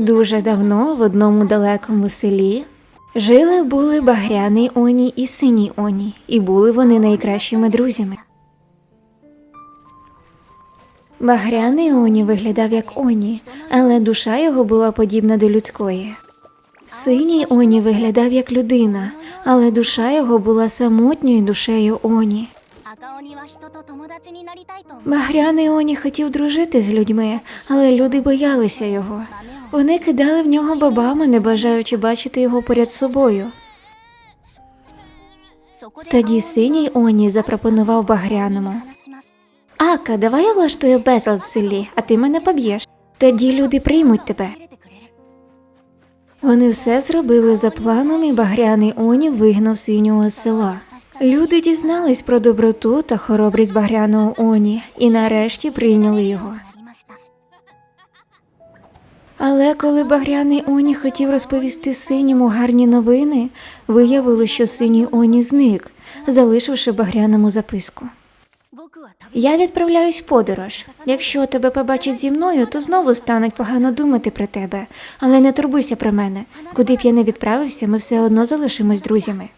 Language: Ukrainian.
Дуже давно в одному далекому селі жили були багряний Оні і синій Оні, і були вони найкращими друзями. Багряний Оні виглядав як Оні, але душа його була подібна до людської. Синій Оні виглядав як людина, але душа його була самотньою душею Оні. Багряний Оні хотів дружити з людьми, але люди боялися його. Вони кидали в нього бабами, не бажаючи бачити його поряд собою. Тоді синій Оні запропонував багряному Ака, давай я влаштую безлад в селі, а ти мене поб'єш. Тоді люди приймуть тебе. Вони все зробили за планом, і багряний Оні вигнав синього села. Люди дізнались про доброту та хоробрість багряного Оні і нарешті прийняли його. Але коли багряний Оні хотів розповісти синьому гарні новини, виявило, що синій Оні зник, залишивши багряному записку. Я відправляюсь в подорож. Якщо тебе побачать зі мною, то знову стануть погано думати про тебе, але не турбуйся про мене. Куди б я не відправився, ми все одно залишимось друзями.